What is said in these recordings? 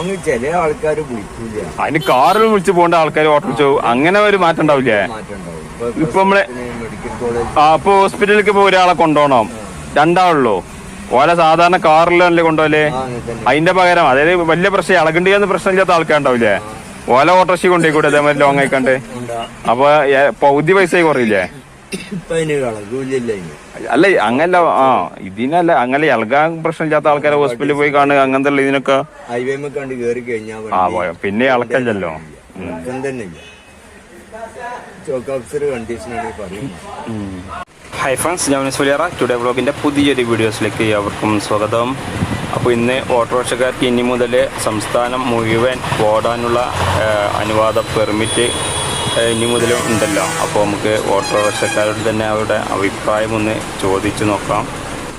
Long ചില ആൾക്കാർ വിളിക്കൂല അതിന് കാറിൽ വിളിച്ചു പോകേണ്ട ആൾക്കാർ ഓട്ടോറിച്ച് അങ്ങനെ ഒരു മാറ്റം ഉണ്ടാവില്ലേ? ഇപ്പൊ നമ്മൾ മെഡിക്കൽ കോളേജ്. ആ അപ്പൊ ഹോസ്പിറ്റലിലേക്ക് പോയി ഒരാളെ കൊണ്ടുപോകണം രണ്ടാളുള്ളൂ. ഓലെ സാധാരണ കാറിലല്ലേ കൊണ്ടുപോലേ അതിന്റെ പകരം അതായത് വലിയ പ്രശ്നം ഇളകണ്ടിയെന്ന് പ്രശ്നമില്ലാത്ത ആൾക്കാരുണ്ടാവില്ലേ? ഓല ഓട്ടോറിക്ഷ കൊണ്ടുപോയിക്കൂടെ അതേമാതിരി ലോങ് ആയിക്കണ്ട്. അപ്പൊ പൗതി പൈസ കുറയില്ലേ? അല്ല അങ്ങനല്ല ആ ഇതിനല്ല അങ്ങനെ ഇളകാൻ പ്രശ്നമില്ലാത്ത ആൾക്കാരെ ഹോസ്പിറ്റലിൽ പോയി കാണുക അങ്ങനത്തെ ഉള്ള ഇതിനൊക്കെ ഹൈവേ കണ്ട് കേറി കഴിഞ്ഞാൽ ആ പോയ പിന്നെ ഇളക്കല്ലോ ഹൈ ഫ്രണ്ട്സ് ഞാൻ സുലിയറ ടുഡേ വ്ളോഗിന്റെ പുതിയൊരു വീഡിയോസിലേക്ക് അവർക്കും സ്വാഗതം. അപ്പോൾ ഇന്ന് ഓട്ടോറിക്ഷക്കാർക്ക് ഇനി മുതൽ സംസ്ഥാനം മുഴുവൻ ഓടാനുള്ള അനുവാദ പെർമിറ്റ് ഇനി മുതൽ ഉണ്ടല്ലോ. അപ്പോൾ നമുക്ക് ഓട്ടോറിക്ഷക്കാരോട് തന്നെ അവരുടെ അഭിപ്രായം ഒന്ന് ചോദിച്ചു നോക്കാം.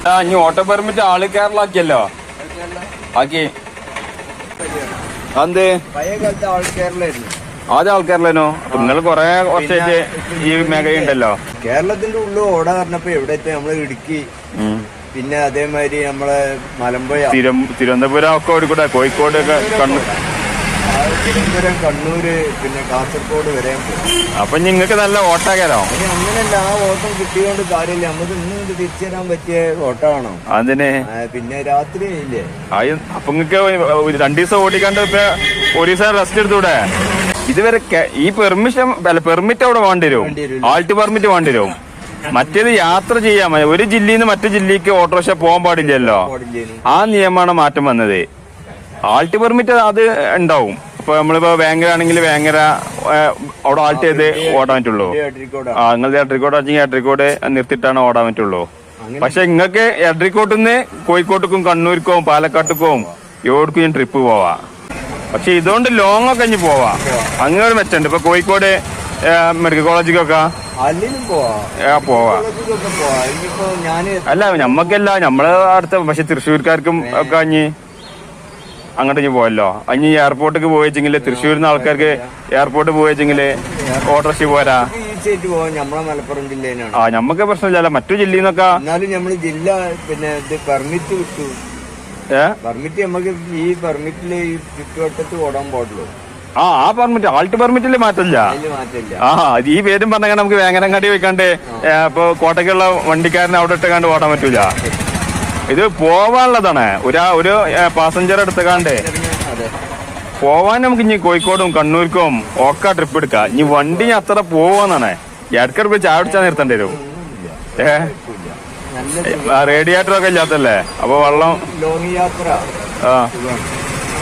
ആ ഇനി ഓട്ടോ പെർമിറ്റ് ആൾ കേരളാക്കിയല്ലോ. ആക്കി. എന്ത് ആദ്യ ആൾക്കാരിലോ നിങ്ങൾ കുറെ വർഷമായിട്ട് ഈ മേഖലയുണ്ടല്ലോ കേരളത്തിന്റെ ഉള്ളിൽ ഓടാ പറഞ്ഞപ്പോ എവിടെ നമ്മൾ ഇടുക്കി. പിന്നെ അതേമാതിരി നമ്മളെ മലമ്പുഴ. തിരു തിരുവനന്തപുരം ഒക്കെ ഓടിക്കൂടെ? കോഴിക്കോട് ഒക്കെ കണ്ണു ആ, തിരുവനന്തപുരം കണ്ണൂര് പിന്നെ കാസർഗോഡ് വരെ. അപ്പൊ നിങ്ങൾക്ക് നല്ല ഓട്ടാക്കാലോ ഇനി അങ്ങനെയല്ല ആ ഓട്ടം കിട്ടിയോണ്ട് കാര്യമില്ല. നമുക്ക് ഇന്ന് തിരിച്ചു തരാൻ പറ്റിയ ഓട്ടമാണോ അതിന്. പിന്നെ രാത്രി ഇല്ലേ ആയി- അപ്പൊ നിങ്ങൾക്ക് രണ്ടു ദിവസം ഓടിക്കാണ്ട് ഇപ്പൊ ഒരു ദിവസം റെസ്റ്റ് എടുത്തൂടെ? ഇതുവരെ ഈ പെർമിഷൻ അല്ല പെർമിറ്റ് അവിടെ വേണ്ടി വരും. ആൾട്ട് പെർമിറ്റ് വേണ്ടി വരും. മറ്റേത് യാത്ര ചെയ്യാൻ മതി. ഒരു ജില്ലയിൽ നിന്ന് മറ്റു ജില്ലക്ക് ഓട്ടോറിക്ഷ പോകാൻ പാടില്ലല്ലോ. ആ നിയമമാണ് മാറ്റം വന്നത്. ആൾട്ട് പെർമിറ്റ് അത് ഉണ്ടാവും. ഇപ്പൊ നമ്മളിപ്പോ വേങ്ങര ആണെങ്കിൽ വേങ്ങര അവിടെ ആൾട്ട് ചെയ്ത് ഓടാൻ പറ്റുള്ളൂ. ആ നിങ്ങൾ എട്രിക്കോട് വെച്ചെങ്കിൽ എട്രിക്കോട് നിർത്തിയിട്ടാണ് ഓടാൻ പറ്റുള്ളൂ. പക്ഷെ നിങ്ങൾക്ക് എട്രിക്കോട്ടിൽ നിന്ന് കോഴിക്കോട്ടേക്കും കണ്ണൂർക്കും പാലക്കാട്ടേക്കും എവിടേക്കും ഞാൻ ട്രിപ്പ് പോവാ. പക്ഷെ ഇതുകൊണ്ട് ലോങ് ഒക്കെ ഇനി പോവാ. അങ്ങനെ ഒരു മെച്ചുണ്ട്. ഇപ്പൊ കോഴിക്കോട് മെഡിക്കൽ കോളേജിലേക്കൊക്കെ പോവാ. കോളേജിലൊക്കെ പോവാ. അല്ല നമ്മക്കല്ല നമ്മളെ അടുത്ത പക്ഷെ തൃശ്ശൂർക്കാർക്കും ഒക്കെ അഞ്ഞി അങ്ങോട്ട് ഇനി പോയല്ലോ. അഞ്ഞി എയർപോർട്ടിക്ക് പോയിച്ചെങ്കിൽ തൃശ്ശൂരിൽ നിന്ന് ആൾക്കാർക്ക് എയർപോർട്ട് പോയിച്ചെങ്കിൽ ഓട്ടോറിക്ഷ പോരാ. ആ നമ്മക്ക് പ്രശ്നമില്ലല്ലോ മറ്റു ജില്ലയിൽ നിന്നൊക്കെ എന്നാലും നമ്മൾ ജില്ല പിന്നെ ഇത് പെർമിറ്റ് വിട്ടു. പെർമിറ്റ് നമുക്ക് ഈ പെർമിറ്റിൽ ഈ ചുറ്റുവട്ടത്ത് ഓടാൻ പാടുള്ളൂ. ആ ആ പെർമിറ്റ് ആൾട്ട് പെർമിറ്റിൽ മാറ്റമില്ല. ആ ഈ പേരും പറഞ്ഞാൽ നമുക്ക് വേങ്ങനങ്ങാടി വെക്കാണ്ട് ഇപ്പൊ കോട്ടയ്ക്കുള്ള വണ്ടിക്കാരനെ അവിടെ ഇട്ടുകാണ്ട് ഓടാൻ പറ്റൂല. ഇത് പോവാനുള്ളതാണ്. ഒരാ ഒരു പാസഞ്ചർ എടുത്തുകാണ്ട്. പോവാൻ നമുക്ക് ഇനി കോഴിക്കോടും കണ്ണൂർക്കും ഒക്കെ ട്രിപ്പ് എടുക്കാം. ഇനി വണ്ടി ഞാൻ അത്ര പോവാന്നാണ്. ഇടയ്ക്ക് ചായ കുടിച്ചാൽ നിർത്തേണ്ടി വരും. ഏ? റേഡിയേറ്റർ ഒക്കെ ഇല്ലാത്തല്ലേ? അപ്പൊ വെള്ളം ലോങ് യാത്ര. ആ.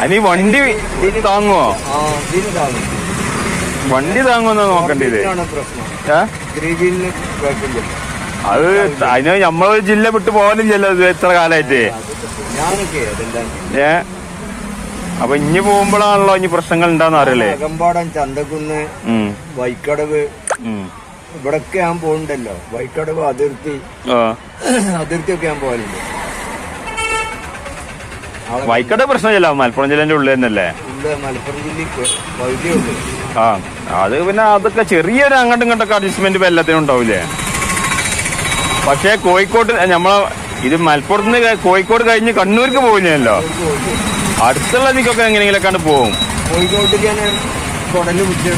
അനി വണ്ടി താങ്ങുവോ? വണ്ടി താങ്ങുമെന്നാ നോക്കണ്ടേ ഇതാണ് പ്രശ്നം. ഏ? ത്രീ വീലിന് കുഴപ്പമില്ല. അത് അതിന് നമ്മൾ ജില്ല വിട്ടു പോകാനില്ലല്ലോ എത്ര കാലായിട്ട്. ഏ? അപ്പൊ ഇനി പോകുമ്പോഴാണല്ലോ ഇനി പ്രശ്നങ്ങൾ ഉണ്ടാന്ന് അറിയല്ലേ? അകമ്പാടം ചന്തക്കുന്ന് വൈക്കടവ്. ഇവിടൊക്കെ ഞാൻ പോകുന്നുണ്ടല്ലോ വൈക്കടവ് അതിർത്തി. അതിർത്തി ഒക്കെ ഞാൻ പോകലുണ്ട്. ആളെ വൈക്കട പ്രശ്നമില്ല. മലപ്പുറം ജില്ലേന്റെ ഉള്ളിൽ തന്നെയല്ലേ? മലപ്പുറം ജില്ലക്ക് ആ. അത് പിന്നെ അതൊക്കെ ചെറിയൊരു അങ്ങോട്ടും ഇങ്ങോട്ടൊക്കെ അഡ്ജസ്റ്റ്മെന്റ് എല്ലാത്തിനും ഉണ്ടാവില്ലേ? പക്ഷേ കോഴിക്കോട്ട് നമ്മളെ ഇത് മലപ്പുറത്ത് നിന്ന് കോഴിക്കോട് കഴിഞ്ഞ് കണ്ണൂർക്ക് പോകുന്നല്ലോ അടുത്തുള്ള നിൽക്കൊക്കെ എങ്ങനെയെങ്കിലും കണ്ട് പോകും അതേ മഞ്ഞിപ്പോ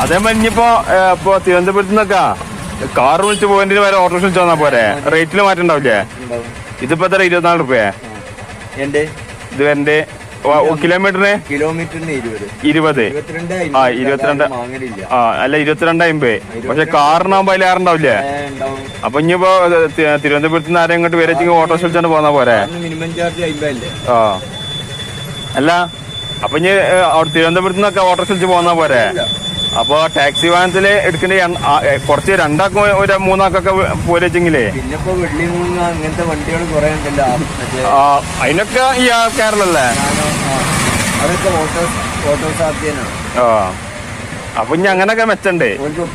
അതേമാതിരി ഇനിയിപ്പോ ഇപ്പൊ തിരുവനന്തപുരത്ത് നിന്നൊക്കെ കാർ വിളിച്ച് പോകേണ്ടി വരെ ഓട്ടോ വിളിച്ച് വന്നാ പോരെ? റേറ്റിൽ മാറ്റം ഉണ്ടാവില്ലേ? ഉണ്ടാവും. ഇതിപ്പോ എത്ര? ഇരുപത്തിനാല് റുപ്യ. എന്റെ ഇത് വരന്റെ കിലോമീറ്ററിന്? കിലോമീറ്ററിന് ഇരുപത്. ആ, ഇരുപത്തിരണ്ട്. ആ അല്ല ഇരുപത്തിരണ്ട് അമ്പത് പക്ഷെ കാറിനാകുമ്പോ അതിൽ ആറുണ്ടാവില്ലേ അപ്പൊ ഇനിയിപ്പോ തിരുവനന്തപുരത്ത് നിന്ന് ആരെയും ഇങ്ങോട്ട് വരച്ചെങ്കിൽ ഓട്ടോ വിളിച്ചാണ്ട് പോന്നാ പോരെ? മിനിമം ചാർജ് അമ്പതല്ലേ ആ. അല്ല അപ്പൊ ഇനി തിരുവനന്തപുരത്ത് നിന്നൊക്കെ ഓട്ടോ വിളിച്ച് പോന്നാ പോരെ? അപ്പൊ ടാക്സി വാഹനത്തിൽ എടുക്കേണ്ട കുറച്ച് രണ്ടാക്കും ഒരു മൂന്നാക്കൊക്കെ പോരച്ചെങ്കിലേ? അങ്ങനത്തെ വണ്ടികൾ കുറെ ഉണ്ടല്ലോ. അതിനൊക്കെ ഈ ആൾക്കാരിലല്ലേ ആ. അതൊക്കെ ഓട്ടോ ഓട്ടോ സാധ്യനാണ് ആ. അപ്പൊ ഇനി അങ്ങനൊക്കെ മെച്ചണ്ടേ?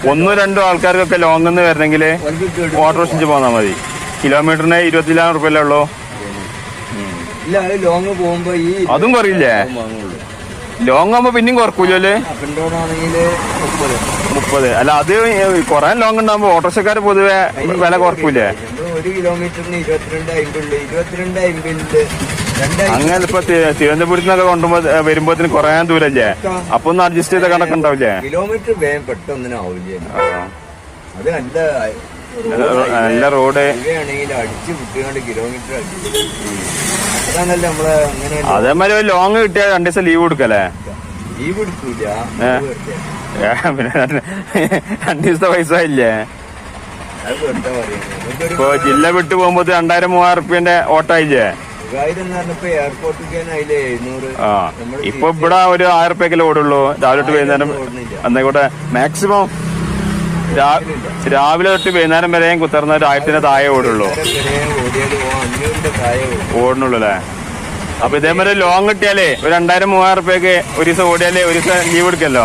ഒന്നും രണ്ടോ ആൾക്കാർക്കൊക്കെ ലോങ് എന്ന് വരണമെങ്കിൽ ഓട്ടോ റിക്ഷ പോന്നാ മതി. കിലോമീറ്ററിന് ഇരുപത്തിലായിരം റുപ്യല്ലേ ഉള്ളൂ? അത് ലോങ് ഈ അതും കുറയില്ലേ? ലോങ് ആകുമ്പോ പിന്നെയും കുറക്കൂലല്ലേ ആണെങ്കിൽ മുപ്പത്. അല്ല അത് കൊറേ ലോങ് ഉണ്ടാകുമ്പോ ഓട്ടോറിക്ഷക്കാര് പൊതുവെ വില കുറക്കൂലേ? നമ്മൾ ഒരു കിലോമീറ്ററിന് ഇരുപത്തിരണ്ട് അമ്പുണ്ട് ഇരുപത്തിരണ്ട് അമ്പുണ്ട് രണ്ടാഴ്ച അങ്ങനെ ഇപ്പൊ തിരുവനന്തപുരത്ത് നിന്നൊക്കെ കൊണ്ടുപോ വരുമ്പോത്തിന് കൊറേ ദൂരല്ലേ? അപ്പൊ ഒന്ന് അഡ്ജസ്റ്റ് ചെയ്ത കണക്കുണ്ടാവില്ലേ കിലോമീറ്റർ വേഗം പെട്ടെന്നിനും ആവില്ല. അത് നല്ല നല്ല റോഡ്. ഇവയാണെങ്കിൽ അടിച്ച് വിട്ടുകൊണ്ട് കിലോമീറ്റർ അടിച്ചു. അതേമാതിരി ഒരു ലോങ് കിട്ടിയാൽ രണ്ടു ദിവസം ലീവ് കൊടുക്കല്ലേ? ലീവ് എടുക്കൂല. പിന്നെ രണ്ടു ദിവസത്തെ പൈസ ഇല്ലേ? ഇപ്പൊ ജില്ല വിട്ടു പോകുമ്പോ രണ്ടായിരം മൂവായിരം റുപ്യന്റെ ഓട്ടായില്ലേ ആ ഇപ്പൊ ഇവിടെ ഒരു ആയിരം റുപ്യക്കല്ലേ ഓടുള്ളൂ. രാവിലെ വൈകുന്നേരം. എന്നായിക്കോട്ടെ മാക്സിമം രാവിലെ തൊട്ട് വൈകുന്നേരം വരെയും കുത്തർന്ന ഒരു താഴെ ഓടുള്ളൂ. ഓടുന്നുള്ളൂ അല്ലേ അപ്പൊ ഇതേമാതിരി ലോങ് കിട്ടിയാലേ ഒരു രണ്ടായിരം മൂവായിരം റുപ്യക്ക് ഒരു ദിവസം ഓടിയാലേ ഒരു ദിവസം ലീവ് എടുക്കല്ലോ.